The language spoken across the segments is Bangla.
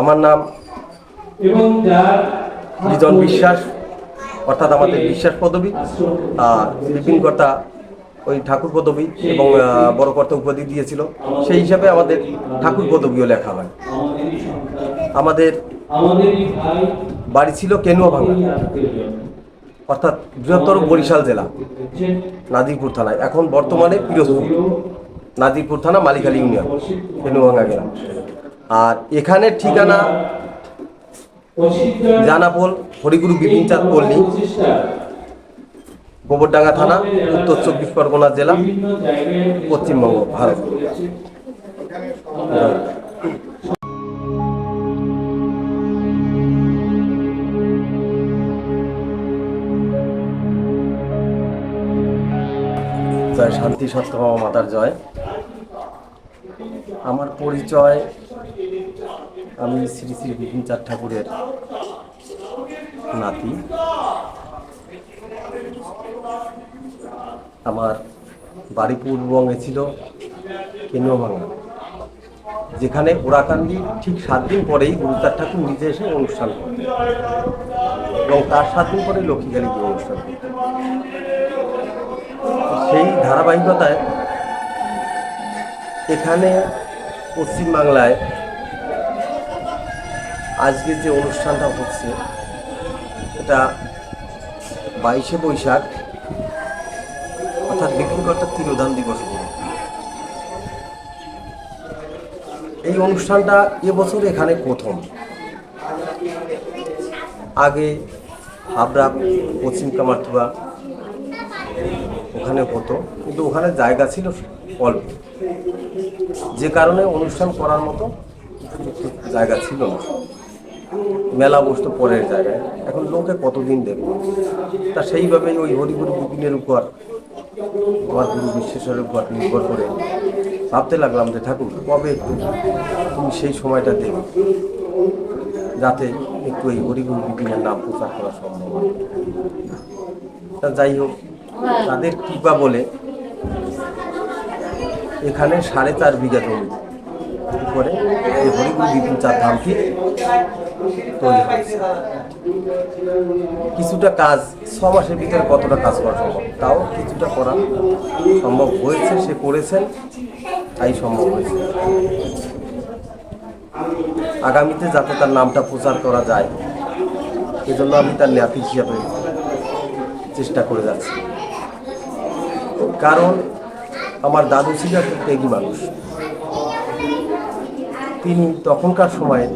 আমার নাম এবং যার বিজন বিশ্বাস অর্থাৎ আমাদের বিশ্বাস পদবী আর বিপিন কর্তা ওই ঠাকুর পদবী এবং বড় কর্তা উপাধি দিয়েছিল। সেই হিসাবে আমাদের ঠাকুর পদবীও লেখা হয়। আমাদের বাড়ি ছিল কেনুয়া ভাঙা অর্থাৎ বৃহত্তর বরিশাল জেলা নাজিরপুর থানায়। এখন বর্তমানে পিরোজপুর নাজিরপুর থানা মালিকালী ইউনিয়ন কেনুভাঙ্গা গ্রাম। আর এখানের ঠিকানা জানাপোল, হরিগুরু বিপিন চাঁদ পল্লী, গোবরডাঙ্গা থানা, উত্তর চব্বিশ পরগনা জেলা, পশ্চিমবঙ্গ, ভারত। জয় শান্তি সত্যভামা মাতার জয় আমার পরিচয় আমি শ্রী শ্রী বিপিন চাঁদ ঠাকুরের নাতি। আমার বাড়ি পূর্ববঙ্গে ছিল কেনুয়াভাঙা যেখানে ওরাকান্দি ঠিক সাত দিন পরেই গুরুচার ঠাকুর নিজে এসে অনুষ্ঠান করতেন এবং তার সাত দিন পরে লক্ষ্মীকালী পুজো অনুষ্ঠান সেই ধারাবাহিকতায় এখানে পশ্চিমবাংলায় আজকে যে অনুষ্ঠানটা হচ্ছে, এটা বাইশে বৈশাখ, অর্থাৎ বিপিন কর্তার তিরোধান দিবস এই অনুষ্ঠানটা এবছর এখানে প্রথম। আগে হাবড়া, পশ্চিম কামারথুয়া ওখানে হতো, কিন্তু ওখানে জায়গা ছিল অল্প। যে কারণে অনুষ্ঠান করার মতো জায়গা ছিল না। মেলা বসতো পরের জায়গায়। এখন লোকে কতদিন দেখবে? তা সেইভাবেই ওই হরিগুরু বিপিনের উপর, আমার গুরু বিশ্বেশ্বরের উপর নির্ভর করে ভাবতে লাগলাম যে, ঠাকুর, কবে তুমি সেই সময়টা দেবে যাতে একটু এই হরিগুরু বিপিনের নাম প্রচার করা সম্ভব তা যাই হোক, তাদের কৃপা বলে এখানে সাড়ে চার বিঘা জমি। করে এই হরিগুরু বিপিন চার ধামটি কিছুটা কাজ, ছ মাসের ভিতরে কতটা কাজ করা সম্ভব? তাও কিছুটা করা সম্ভব হয়েছে, সে করেছেন, তাই সম্ভব হয়েছে। আগামীতে যাতে তার নামটা প্রচার করা যায়, এজন্য আমি তার ন্যাতি হিসাবে চেষ্টা করে যাচ্ছি। কারণ আমার দাদু ছিল একটা মানুষ। তিনি তখনকার সময়ে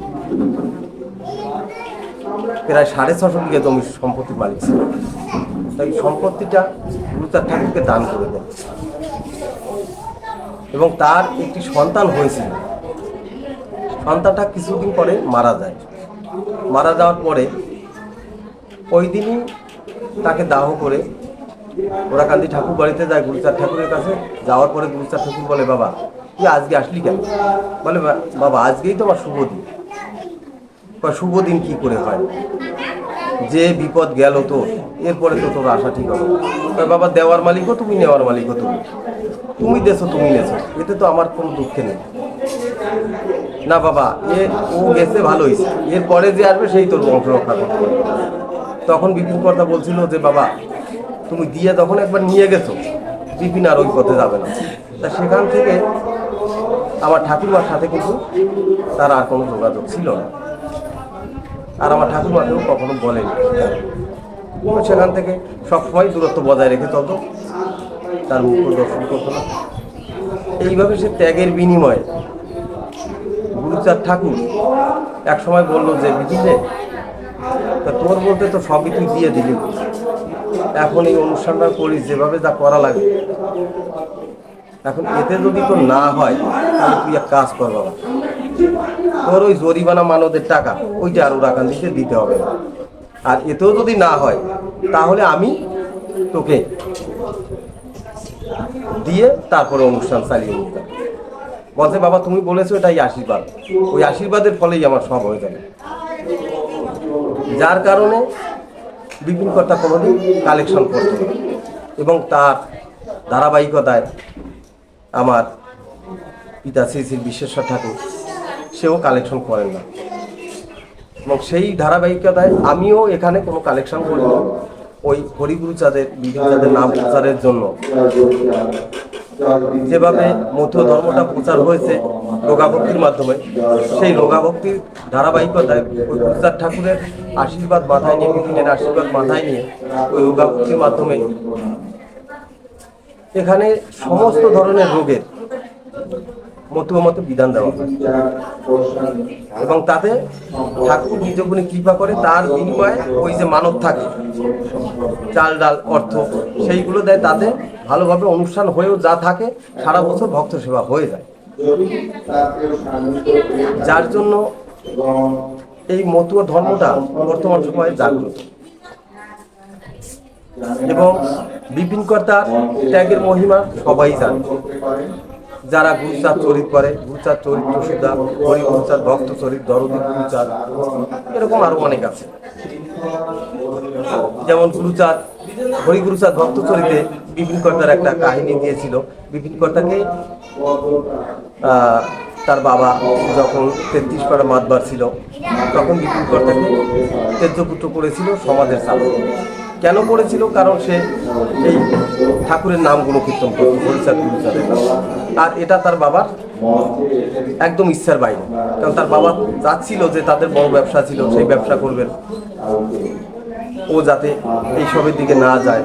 প্রায় সাড়ে ছশো বিঘা জমির সম্পত্তির মালিক ছিল। তাই সম্পত্তিটা গুরুতার ঠাকুরকে দান করে দেন। এবং তার একটি সন্তান হয়েছিল। সন্তানটা কিছুদিন পরে মারা যায়। মারা যাওয়ার পরে ওই দিনই তাকে দাহ করে ওরা কান্দি ঠাকুর বাড়িতে যায় গুরুচার ঠাকুরের কাছে। যাওয়ার পরে গুরুচার ঠাকুর বলে, বাবা, তুই আজকে আসলি কেন? বলে বাবা, আজকেই তো আমার শুভ দিন। কয়, শুভ দিন কি করে হয়? যে বিপদ গেল তো এরপরে তো তোর আশা ঠিক হবে বাবা দেওয়ার মালিকও তুমি নেওয়ার মালিকও তুমি। তুমি দেছো তুমি নেছো। এতে তো আমার কোনো দুঃখে নেই। না বাবা এ ও গেছে ভালো হয়েছে এরপরে যে আসবে সেই তোর বংশ রক্ষা করতে তখন বিপিন কর্তা বলছিল যে বাবা তুমি দিয়ে তখন একবার নিয়ে গেছো বিপিন আর ওই পথে যাবে না। তা সেখান থেকে আমার ঠাকুরমার সাথে কিন্তু তার আর কোনো যোগাযোগ ছিল না। আর আমার ঠাকুরমাকেও কখনো বলেনি। সেখান থেকে সবসময় দূরত্ব বজায় রেখে তত তার মুখ দর্শন করতো না। এইভাবে সে ত্যাগের বিনিময়ে গুরুচাঁদ ঠাকুর এক সময় বলল যে বিপিনে তা তোর বলতে তো সবই তুই দিয়ে দিলি। এখন এই অনুষ্ঠানটা করিস, যেভাবে যা করা লাগে। এখন এতে যদি তোর না হয়, তাহলে তুই এক কাজ কর বাবা। তোর ওই জরিমানা মানদের টাকা ওইটা আর ওরাকান দিতে দিতে হবে। না আর এতেও যদি না হয়, তাহলে আমি তোকে দিয়ে তারপরে অনুষ্ঠান চালিয়ে নিতাম বলছে, বাবা, তুমি বলেছ এটাই আশীর্বাদ। ওই আশীর্বাদের ফলেই আমার সব হয়ে যাবে। যার কারণে বিপিন কর্তা কোনোদিন কালেকশন করতো এবং তার ধারাবাহিকতায় আমার পিতা শ্রী শ্রী বিশ্বেশ্বর ঠাকুর সেও কালেকশন করেন না। এবং সেই ধারাবাহিকতায় আমিও এখানে কোনো কালেকশন করিনি। ওই হরিগুরু চাঁদের বিভিন্ন চাঁদের নাম প্রচারের জন্য। যেভাবে মধ্য ধর্মটা প্রচার হয়েছে রোগাভক্তির মাধ্যমে, সেই রোগাভক্তির ধারাবাহিকতায় ওই গুরুচাঁদ ঠাকুরের আশীর্বাদ মাথায় নিয়ে, বিপিনের আশীর্বাদ মাথায় নিয়ে ওই রোগাভক্তির মাধ্যমে এখানে সমস্ত ধরনের রোগের মতো বিধান দেওয়া হয়। এবং তাতে ঠাকুর নিজগুণে কৃপা করে তার বিনিময়ে ওই যে মানব থাকে, চাল, ডাল, অর্থ, সেইগুলো দেয়, তাতে ভালোভাবে অনুষ্ঠান হয়েও যা থাকে, সারা বছর ভক্ত সেবা হয়ে যায়। যার জন্য এই মতুয়া ধর্মটা বর্তমান সময়ে জাগ্রত। এবং বিপিন কর্তার ত্যাগের মহিমা সবাই জানে। যারা গুরুচাঁদ চরিত করে, গুরুচাঁদ চরিত্র সুদা হরি গুরুচাঁদ, ভক্ত চরিত, দরদি গুরুচাঁদ, এরকম আরও অনেক আছে। যেমন গুরুচাঁদ, হরি গুরুচাঁদ ভক্ত চরিতে বিপিন কর্তার একটা কাহিনী দিয়েছিল। বিপিন কর্তাকে তার বাবা যখন তেত্রিশ পাড়া মাতবার ছিল, তখন বিপিন কর্তাকে তেজ্যপুত্র করেছিল সমাজের চালক কেন করেছিল? কারণ সে এই ঠাকুরের নামগুলো কীর্তন করত আর এটা তার বাবার একদম ইচ্ছার বাইরে। কারণ তার বাবা চাচ্ছিল যে তাদের বড় ব্যবসা ছিল, সেই ব্যবসা করবেন। ও যাতে এই সবের দিকে না যায়।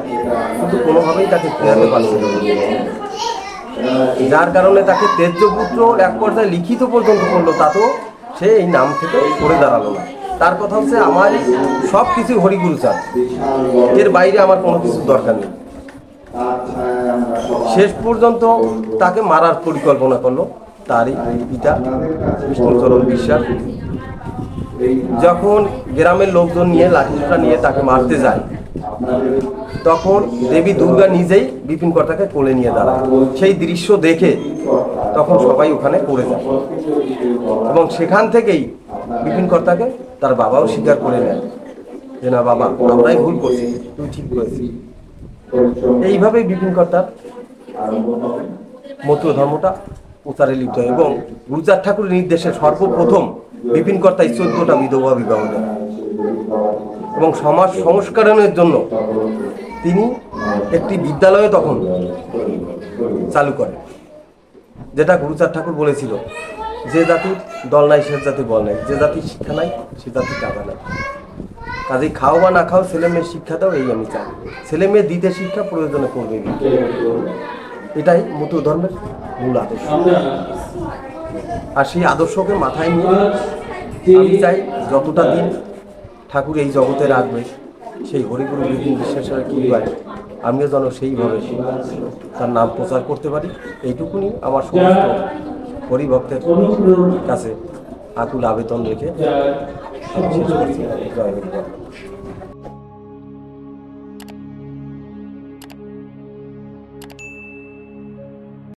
কিন্তু কোনোভাবেই তাকে ফেরাতে পারছিল যার কারণে তাকে তেজ্যপুত্র এক পর্যায়ে লিখিত পর্যন্ত করল, তাতেও সে এই নাম থেকে সরে দাঁড়াল না। তার কথা হচ্ছে আমার সব কিছু হরিগুরু চাঁদ। এর বাইরে আমার কোনো কিছু দরকার নেই। শেষ পর্যন্ত তাকে মারার পরিকল্পনা করল তারই পিতা, বিষ্ণুচরণ বিশ্বাস। যখন গ্রামের লোকজন নিয়ে লাঠিটা নিয়ে তাকে মারতে যায়, তখন দেবী দুর্গা নিজেই বিপিন কর্তাকে কোলে নিয়ে দাঁড়ায়। সেই দৃশ্য দেখে তখন সবাই ওখানে পড়ে যায়। এবং সেখান থেকেই বিপিন কর্তাকে তার বাবাও স্বীকার করে নেন যে, না বাবা, আমরাই ভুল করছি তুই ঠিক করেছিস এইভাবেই বিপিন কর্তার মতুয় ধর্মটা প্রচারে লিপ্ত হয় এবং গুরুচাঁদ ঠাকুরের নির্দেশে সর্বপ্রথম বিপিন কর্তাই চোদ্দটা বিধবা বিবাহ দেন এবং সমাজ সংস্করণের জন্য তিনি একটি বিদ্যালয়ে তখন চালু করেন, যেটা গুরুচাঁদ ঠাকুর বলেছিল যে জাতির দল নাই, সে জাতি বল নাই। যে জাতির শিক্ষা নাই, সে জাতির টাকা নাই। কাজেই খাও বা না খাও, ছেলে মেয়ের শিক্ষা দাও, এই আমি চাই। ছেলে মেয়ে দিতে শিক্ষা, প্রয়োজনে করবে এটাই মতো ধর্মের মূল আদর্শ। আর সেই আদর্শকে মাথায় নিয়ে আমি চাই, যতটা দিন ঠাকুর এই জগতে রাখবে, সেই হরিগুরু বিপিন বিশ্বাসের কি পায় আমিও যেন সেইভাবে তার নাম প্রচার করতে পারি। এইটুকুনি আমার সমস্ত অনুপ্রেরণা কাছে আকুল আবেদন রেখে করছি জয় হরি।